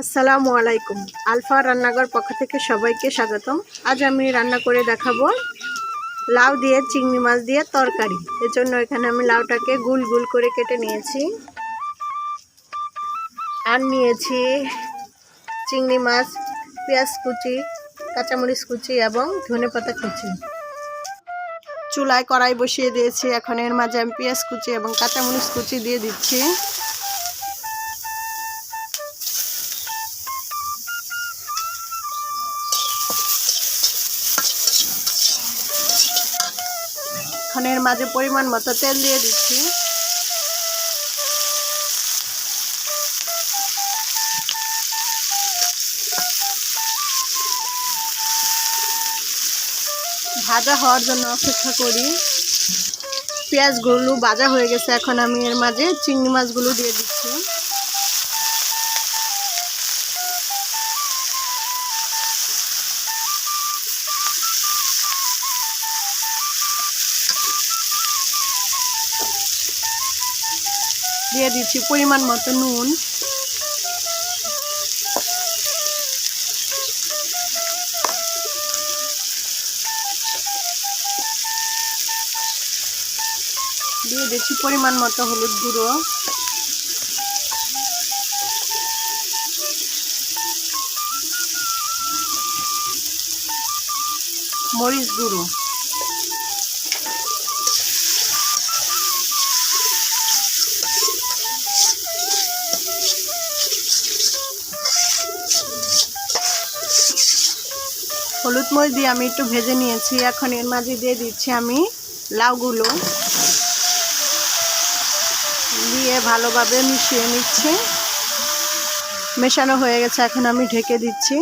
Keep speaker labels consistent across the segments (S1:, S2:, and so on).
S1: আসসালামু আলাইকুম। আলফা রান্নাঘর পক্ষ থেকে সবাইকে স্বাগতম। আজ আমি রান্না করে দেখাবো লাউ দিয়ে, চিংড়ি মাছ দিয়ে তরকারি। এর জন্য এখানে আমি লাউটাকে গুল গুল করে কেটে নিয়েছি। আর নিয়েছি চিংড়ি মাছ, পেঁয়াজ কুচি, কাঁচামরিচ কুচি এবং ধনেপাতা কুচি। চুলায় কড়াই বসিয়ে দিয়েছি। এখন এর মাঝে আমি পেঁয়াজ কুচি এবং কাঁচামরিচ কুচি দিয়ে দিচ্ছি। এখন এর মাঝে পরিমাণ মতো তেল দিয়ে দিচ্ছি। ভাজা হওয়ার জন্য অপেক্ষা করি। পেঁয়াজগুলো ভাজা হয়ে গেছে, এখন আমি এর মাঝে চিংড়ি মাছগুলো দিয়ে দিচ্ছি। দিয়ে দিচ্ছি পরিমাণ মতো নুন। দিয়ে দিচ্ছি পরিমাণ মতো হলুদ গুঁড়ো। মরিচ গুঁড়ো। হলুদ মরিচ দিয়ে আমি একটু ভেজে নিয়েছি। এখন এর মাঝে দিয়ে দিচ্ছি আমি লাউগুলো। দিয়ে ভালোভাবে মিশিয়ে নিচ্ছি। মেশানো হয়ে গেছে, এখন আমি ঢেকে দিচ্ছি।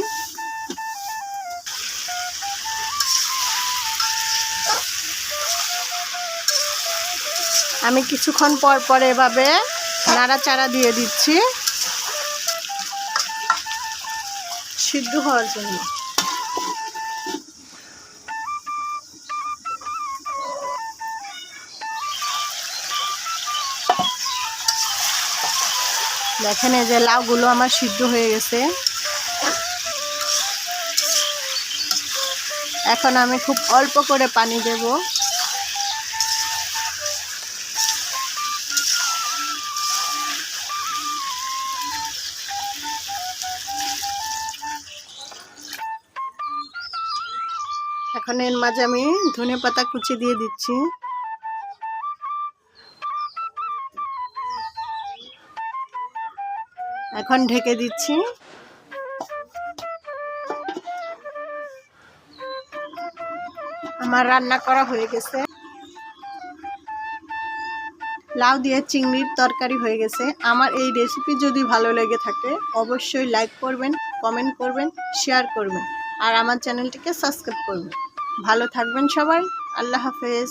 S1: আমি কিছুক্ষণ পর পর এভাবে নাড়াচাড়া দিয়ে দিচ্ছি। সিদ্ধ হওয়ার জন্য। দেখেন এই যে লাউগুলো আমার সিদ্ধ হয়ে গেছে। এখন আমি খুব অল্প করে পানি দেব। এখন এর মাঝে আমি ধনে পাতা কুচি দিয়ে দিচ্ছি। এখন ঢেকে দিচ্ছি। আমার রান্না করা হয়ে গেছে। লাউ দিয়ে চিংড়ির তরকারি হয়ে গেছে। আমার এই রেসিপি যদি ভালো লেগে থাকে, অবশ্যই লাইক করবেন কমেন্ট করবেন শেয়ার করবেন। আর আমার চ্যানেলটিকে সাবস্ক্রাইব করবেন। ভালো থাকবেন সবাই। আল্লাহ হাফেজ।